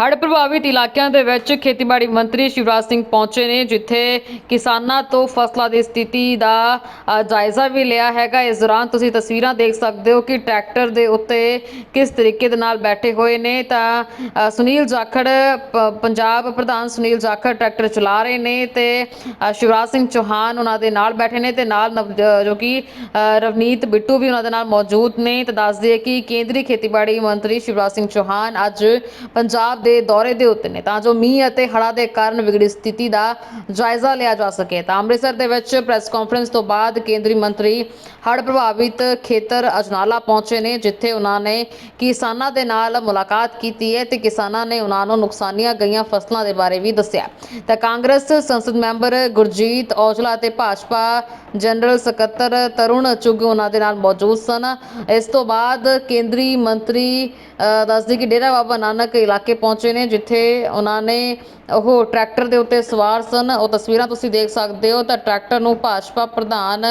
ਹੜ੍ਹ ਪ੍ਰਭਾਵਿਤ ਇਲਾਕਿਆਂ ਦੇ ਵਿੱਚ ਖੇਤੀਬਾੜੀ ਮੰਤਰੀ ਸ਼ਿਵਰਾਜ ਸਿੰਘ ਪਹੁੰਚੇ ਨੇ, ਜਿੱਥੇ ਕਿਸਾਨਾਂ ਤੋਂ ਫਸਲਾਂ ਦੀ ਸਥਿਤੀ ਦਾ ਜਾਇਜ਼ਾ ਵੀ ਲਿਆ ਹੈਗਾ। ਇਸ ਦੌਰਾਨ ਤੁਸੀਂ ਤਸਵੀਰਾਂ ਦੇਖ ਸਕਦੇ ਹੋ ਕਿ ਟਰੈਕਟਰ ਦੇ ਉੱਤੇ ਕਿਸ ਤਰੀਕੇ ਦੇ ਨਾਲ ਬੈਠੇ ਹੋਏ ਨੇ। ਤਾਂ ਸੁਨੀਲ ਜਾਖੜ, ਪ- ਪੰਜਾਬ ਪ੍ਰਧਾਨ ਸੁਨੀਲ ਜਾਖੜ ਟਰੈਕਟਰ ਚਲਾ ਰਹੇ ਨੇ ਤੇ ਸ਼ਿਵਰਾਜ ਸਿੰਘ ਚੌਹਾਨ ਉਹਨਾਂ ਦੇ ਨਾਲ ਬੈਠੇ ਨੇ ਤੇ ਨਾਲ ਨਵ- ਜੋ ਕਿ ਰਵਨੀਤ ਬਿੱਟੂ ਵੀ ਉਹਨਾਂ ਦੇ ਨਾਲ ਮੌਜੂਦ ਨੇ। ਤੇ ਦੱਸ ਦਈਏ ਕਿ ਕੇਂਦਰੀ ਖੇਤੀਬਾੜੀ ਮੰਤਰੀ ਸ਼ਿਵਰਾਜ ਸਿੰਘ ਚੌਹਾਨ ਅੱਜ ਪੰਜਾਬ ਦੇ ਦੌਰੇ ਦੇ ਉੱਤੇ ਨੇ। ਤਾਂ ਜੋ ਮੀਂਹ ਅਤੇ ਹੜ੍ਹਾਂ ਦੇ ਕਾਰਨ ਵਿਗੜੀ ਸਥਿਤੀ ਦਾ ਜਾਇਜ਼ਾ ਲਿਆ ਜਾ ਸਕੇ। ਤਾਂ ਅੰਮ੍ਰਿਤਸਰ ਦੇ ਵਿੱਚ ਪ੍ਰੈਸ ਕਾਨਫਰੰਸ ਤੋਂ ਬਾਅਦ ਕੇਂਦਰੀ ਮੰਤਰੀ ਹੜ੍ਹ ਪ੍ਰਭਾਵਿਤ ਖੇਤਰ ਅਜਨਾਲਾ ਪਹੁੰਚੇ ਨੇ ਜਿੱਥੇ ਉਹਨਾਂ ਨੇ ਕਿਸਾਨਾਂ ਦੇ ਨਾਲ ਮੁਲਾਕਾਤ ਕੀਤੀ ਹੈ ਤੇ ਕਿਸਾਨਾਂ ਨੇ ਉਹਨਾਂ ਨੂੰ ਨੁਕਸਾਨੀਆਂ ਗਈਆਂ ਫਸਲਾਂ ਦੇ ਬਾਰੇ ਵੀ ਦੱਸਿਆ। ਤਾਂ ਕਾਂਗਰਸ ਸੰਸਦ ਮੈਂਬਰ ਗੁਰਜੀਤ ਔਜਲਾ ਅਤੇ ਭਾਜਪਾ ਜਨਰਲ ਸਕੱਤਰ ਤਰੁਣ ਚੁੱਗ ਉਹਨਾਂ ਦੇ ਨਾਲ ਮੌਜੂਦ ਸਨ। ਇਸ ਤੋਂ ਬਾਅਦ ਕੇਂਦਰੀ ਮੰਤਰੀ ਅ, ਦੱਸਦੀ ਕਿ ਡੇਰਾ ਬਾਬਾ ਨਾਨਕ ਇਲਾਕੇ ਪਹੁੰਚੇ ਨੇ, ਜਿੱਥੇ ਉਹਨਾਂ ਨੇ ਉਹ ਟਰੈਕਟਰ ਦੇ ਉੱਤੇ ਸਵਾਰ ਸਨ। ਉਹ ਤਸਵੀਰਾਂ ਤੁਸੀਂ ਦੇਖ ਸਕਦੇ ਹੋ। ਤਾਂ ਟਰੈਕਟਰ ਨੂੰ ਭਾਜਪਾ ਪ੍ਰਧਾਨ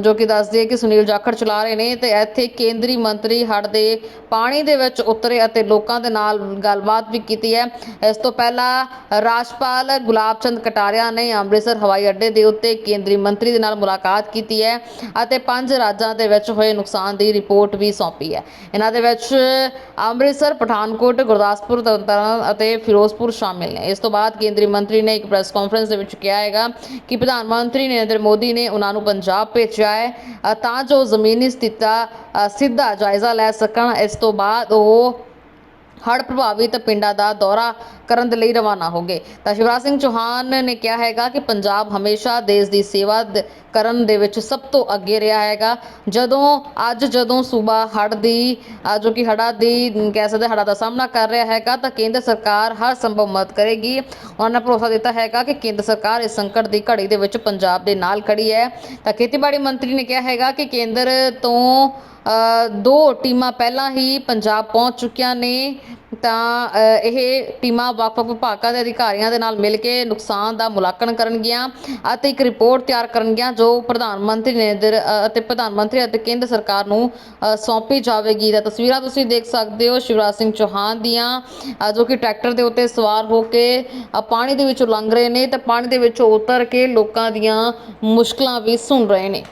ਜੋ ਕਿ ਦੱਸਦੀ ਹੈ ਕਿ ਸੁਨੀਲ ਜਾਖੜ ਚਲਾ ਰਹੇ ਨੇ ਤੇ ਇੱਥੇ ਕੇਂਦਰੀ ਮੰਤਰੀ ਹੜ੍ਹ ਦੇ ਪਾਣੀ ਦੇ ਵਿੱਚ ਉਤਰੇ ਅਤੇ ਲੋਕਾਂ ਦੇ ਨਾਲ ਗੱਲਬਾਤ ਵੀ ਕੀਤੀ ਹੈ। ਇਸ ਤੋਂ ਪਹਿਲਾਂ ਰਾਜਪਾਲ ਗੁਲਾਬ ਚੰਦ ਕਟਾਰੀਆ ਨੇ ਅੰਮ੍ਰਿਤਸਰ ਹਵਾਈ ਅੱਡੇ ਦੇ ਉੱਤੇ ਕੇਂਦਰੀ ਮੰਤਰੀ ਦੇ ਨਾਲ ਮੁਲਾਕਾਤ ਕੀਤੀ ਹੈ ਅਤੇ ਪੰਜ ਰਾਜਾਂ ਦੇ ਵਿੱਚ ਹੋਏ ਨੁਕਸਾਨ ਦੀ ਰਿਪੋਰਟ ਵੀ ਸੌਂਪੀ ਹੈ। ਇਹਨਾਂ ਦੇ ਵਿੱਚ ਅੰਮ੍ਰਿਤਸਰ, ਪਠਾਨਕੋਟ ਗੁਰਦਾਸ ਗੁਰਦਾਸਪੁਰ, ਤਰਨਤਾਰਨ ਅਤੇ ਫਿਰੋਜ਼ਪੁਰ ਸ਼ਾਮਿਲ ਨੇ। ਇਸ ਤੋਂ ਬਾਅਦ ਕੇਂਦਰੀ ਮੰਤਰੀ ਨੇ ਇੱਕ ਪ੍ਰੈਸ ਕਾਨਫਰੰਸ ਦੇ ਵਿੱਚ ਕਿਹਾ ਹੈਗਾ ਕਿ ਪ੍ਰਧਾਨ ਮੰਤਰੀ ਨਰਿੰਦਰ ਮੋਦੀ ਨੇ ਉਹਨਾਂ ਨੂੰ ਪੰਜਾਬ ਭੇਜਿਆ ਹੈ ਤਾਂ ਜੋ ਜ਼ਮੀਨੀ ਸਥਿਤੀ ਦਾ ਸਿੱਧਾ ਜਾਇਜ਼ਾ ਲੈ ਸਕਣ। ਇਸ ਤੋਂ ਬਾਅਦ ਉਹ ਹੜ੍ਹ ਪ੍ਰਭਾਵਿਤ ਪਿੰਡਾਂ ਦਾ ਦੌਰਾ ਕਰਨ ਦੇ ਲਈ ਰਵਾਨਾ ਹੋ ਗਏ। ਤਾਂ ਸ਼ਿਵਰਾਜ ਸਿੰਘ ਚੌਹਾਨ ਨੇ ਕਿਹਾ ਹੈਗਾ ਕਿ ਪੰਜਾਬ ਹਮੇਸ਼ਾ ਦੇਸ਼ ਦੀ ਸੇਵਾ ਕਰਨ ਦੇ ਵਿੱਚ ਸਭ ਤੋਂ ਅੱਗੇ ਰਿਹਾ ਹੈਗਾ। ਜਦੋਂ ਅੱਜ ਜਦੋਂ ਸੂਬਾ ਹੜ੍ਹ ਦੀ ਅ, ਜੋ ਕਿ ਹੜ੍ਹਾਂ ਦੀ ਕਹਿ ਸਕਦੇ ਹੜ੍ਹਾਂ ਦਾ ਸਾਹਮਣਾ ਕਰ ਰਿਹਾ ਹੈਗਾ ਤਾਂ ਕੇਂਦਰ ਸਰਕਾਰ ਹਰ ਸੰਭਵ ਮਦਦ ਕਰੇਗੀ। ਉਹਨਾਂ ਨੇ ਭਰੋਸਾ ਦਿੱਤਾ ਹੈਗਾ ਕਿ ਕੇਂਦਰ ਸਰਕਾਰ ਇਸ ਸੰਕਟ ਦੀ ਘੜੀ ਦੇ ਵਿੱਚ ਪੰਜਾਬ ਦੇ ਨਾਲ ਖੜੀ ਹੈ। ਤਾਂ ਖੇਤੀਬਾੜੀ ਮੰਤਰੀ ਨੇ ਕਿਹਾ ਹੈਗਾ ਕਿ ਕੇਂਦਰ ਤੋਂ ਦੋ ਟੀਮਾਂ ਪਹਿਲਾਂ ਹੀ ਪੰਜਾਬ ਪਹੁੰਚ ਚੁੱਕੀਆਂ ਨੇ, ਤਾਂ ਇਹ ਟੀਮਾਂ ਵੱਖ-ਵੱਖ ਵਿਭਾਗਾਂ ਦੇ ਅਧਿਕਾਰੀਆਂ ਦੇ ਨਾਲ ਮਿਲ ਕੇ ਨੁਕਸਾਨ ਦਾ ਮੁਲਾਂਕਣ ਕਰਨਗੀਆਂ ਅਤੇ ਇੱਕ ਰਿਪੋਰਟ ਤਿਆਰ ਕਰਨਗੀਆਂ, ਜੋ ਪ੍ਰਧਾਨ ਮੰਤਰੀ ਨਰਿੰਦਰ ਅਤੇ ਪ੍ਰਧਾਨ ਮੰਤਰੀ ਅਤੇ ਕੇਂਦਰ ਸਰਕਾਰ ਨੂੰ ਸੌਂਪੀ ਜਾਵੇਗੀ। ਤਾਂ ਤਸਵੀਰਾਂ ਤੁਸੀਂ ਦੇਖ ਸਕਦੇ ਹੋ ਸ਼ਿਵਰਾਜ ਸਿੰਘ ਚੌਹਾਨ ਦੀਆਂ ਜੋ ਕਿ ਟਰੈਕਟਰ ਦੇ ਉੱਤੇ ਸਵਾਰ ਹੋ ਕੇ ਪਾਣੀ ਦੇ ਵਿੱਚੋਂ ਲੰਘ ਰਹੇ ਨੇ ਤੇ ਪਾਣੀ ਦੇ ਵਿੱਚੋਂ ਉਤਰ ਕੇ ਲੋਕਾਂ ਦੀਆਂ ਮੁਸ਼ਕਲਾਂ ਵੀ ਸੁਣ ਰਹੇ ਨੇ।